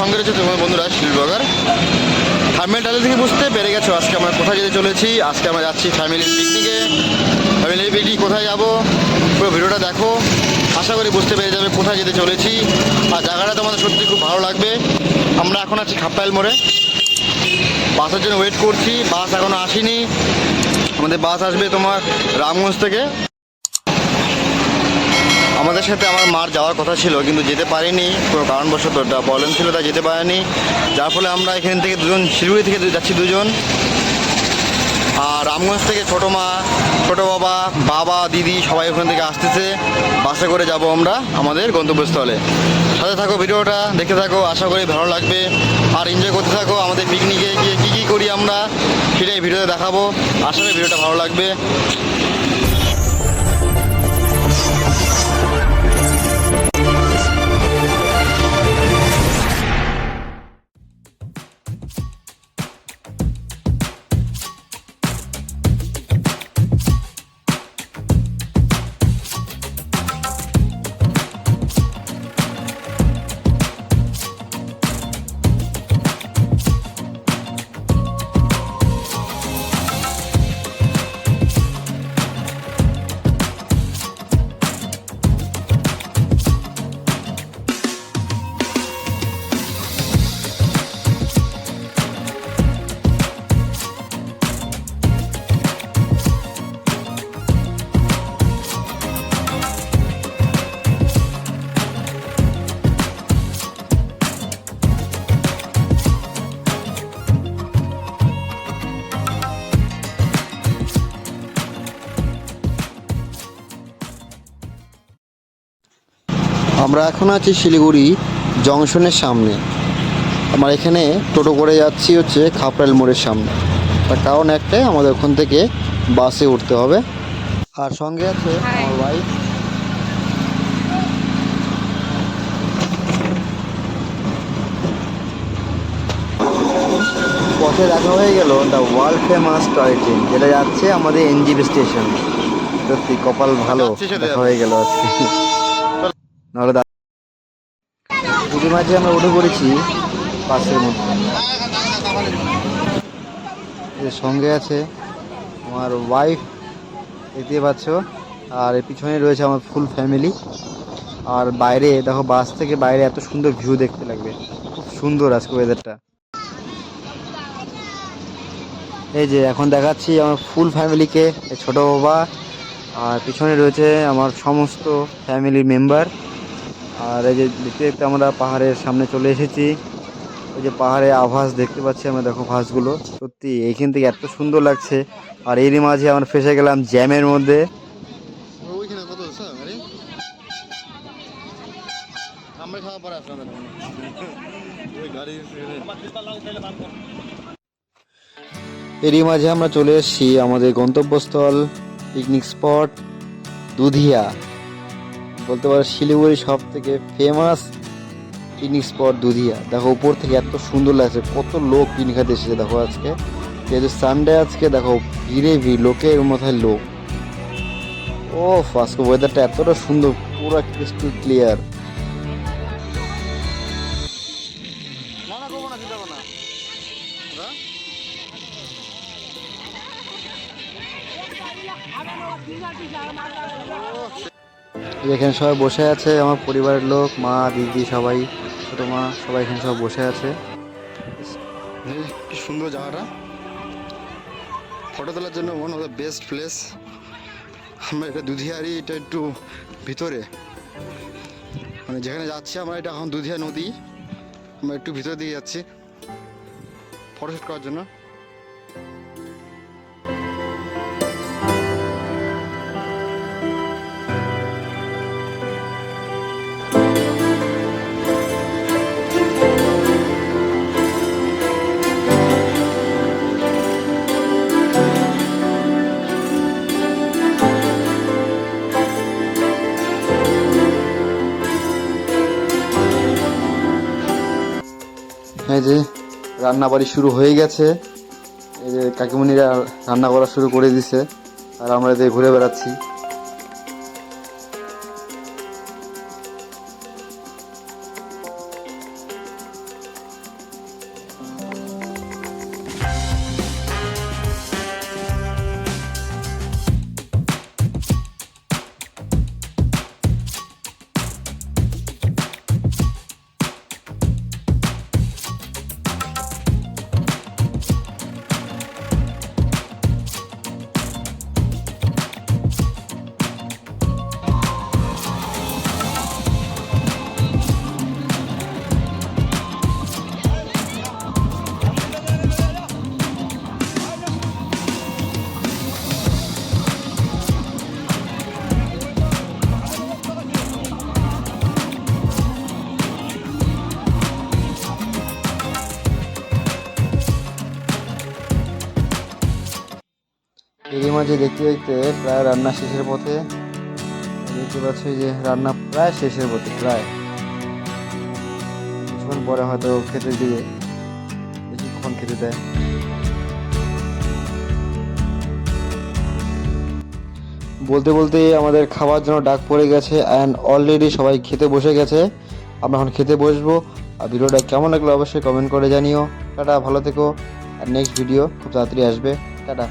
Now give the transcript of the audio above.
সঙ্গে রয়েছে তোমার বন্ধুরা শিল ব্লগার থার্মেল টালে থেকে বুঝতে পেরে গেছো আজকে আমরা কোথায় যেতে চলেছি। আজকে আমরা যাচ্ছি ফ্যামিলি পিকনিকে ফ্যামিলি পিকনিক কোথায় যাব? পুরো ভিডিওটা দেখো। আশা করি বুঝতে পেরে যাবে কোথায় যেতে চলেছি। আর জায়গাটা তোমাদের সত্যি খুব ভালো লাগবে। আমরা এখন আছি খাপ্পাইল মোড়ে। বাসের জন্য ওয়েট করছি। বাস এখনও আসেনি। আমাদের বাস আসবে তোমার রামগঞ্জ থেকে। আমাদের সাথে আমার মার যাওয়ার কথা ছিল, কিন্তু যেতে পারিনি। কোনো কারণবশত একটা প্রবলেম ছিল, তাই যেতে পারিনি। যার ফলে আমরা এখান থেকে দুজন, শিলিগুড়ি থেকে যাচ্ছি দুজন। আর রামগঞ্জ থেকে ছোটো মা, ছোটো বাবা বাবা, দিদি সবাই ওখান থেকে আসতেছে। বাসে করে যাব আমরা আমাদের গন্তব্যস্থলে। সাথে থাকো ভিডিওটা, দেখতে থাকো, আশা করি ভালো লাগবে। আর এনজয় করতে থাকো আমাদের পিকনিকে গিয়ে কী কী করি আমরা, সেটাই ভিডিওতে দেখাবো। আশা করি ভিডিওটা ভালো লাগবে। আমরা এখন আছি শিলিগুড়ি জংশনের সামনে। আমার এখানে টোটো করে যাচ্ছি হচ্ছে খাপড়াল মোড়ের সামনে। তার কারণ একটাই আমাদের ওখান থেকে বাসে উঠতে হবে। আর সঙ্গে আছে আমার ওয়াইফ পথে দেখা হয়ে গেল the world famous toy train যেটা যাচ্ছে আমাদের এনজিবি স্টেশন। সত্যি কপাল ভালো। দেখা হয়ে গেল আজকে। নাহলে দা- পুজো মাঝে আমরা উঠে পড়েছি বাসের মধ্যে। সঙ্গে আছে আমার ওয়াইফ দেখতে পাচ্ছ, আর পিছনে রয়েছে আমার ফুল ফ্যামিলি আর বাইরে, দেখো বাস থেকে বাইরে এত সুন্দর ভিউ দেখতে লাগবে। খুব সুন্দর আজকে ওয়েদারটা এই যে এখন দেখাচ্ছি আমার ফুল ফ্যামিলিকে ছোট বাবা, আর পিছনে রয়েছে আমার সমস্ত ফ্যামিলির মেম্বার আর এই যে দেখতে দেখতে আমরা পাহাড়ের সামনে চলে এসেছি। ওই যে পাহাড়ে আভাস দেখতে পাচ্ছি আমরা, দেখো ভাসগুলো সত্যি, এইখান থেকে এত সুন্দর লাগছে। আর এরই মাঝে আমরা ফেসে গেলাম জ্যামের মধ্যে। এরই মাঝে আমরা চলে এসেছি আমাদের গন্তব্যস্থল পিকনিক স্পট দুধিয়া। বলতে পারো শিলিগুড়ি সব থেকে ফেমাস পিকনিক স্পট দুধিয়া। দেখো, উপর থেকে এত সুন্দর লাগছে, কত লোক পিকনিক খাতে এসেছে, দেখো আজকে। যেহেতু সানডে আজকে, দেখো, ভিড়ে ভিড়, লোকের মাথায় লোক। ও আজকে ওয়েদারটা এতটা সুন্দর, পুরো ক্রিস্টাল ক্লিয়ার এখানে সবাই বসে আছে, আমার পরিবারের লোক, মা, দিদি, সবাই, ছোটো মা, সবাই এখানে সব বসে আছে। কি সুন্দর জায়গাটা। ফটো তোলার জন্য one of the best place আমরা এটা দুধিয়ারি, এটা একটু ভিতরে। মানে যেখানে যাচ্ছি আমরা, এটা এখন দুধিয়া নদী। আমরা একটু ভিতর দিয়ে যাচ্ছি। ফটোশ্যুট করার জন্য। যে রান্না বাড়ি শুরু হয়ে গেছে। এই যে কাকিমণিরা রান্না করা শুরু করে দিছে। আর আমরা এতে ঘুরে বেড়াচ্ছি। এরই মাঝে দেখতে দেখতে প্রায় রান্না শেষের পথে দেখতে পাচ্ছি যে রান্না প্রায় শেষের পথে, প্রায়। কিছুক্ষণ পরে হয়তো খেতে দিয়ে কখন খেতে দেয়। বলতে বলতে আমাদের খাওয়ার জন্য ডাক পড়ে গেছে অ্যান্ড অলরেডি সবাই খেতে বসে গেছে। আমরা এখন খেতে বসবো। আর ভিডিওটা কেমন লাগল অবশ্যই কমেন্ট করে জানিও। টাটা, ভালো থেকো। আর নেক্সট ভিডিও খুব তাড়াতাড়ি আসবে। টাটা।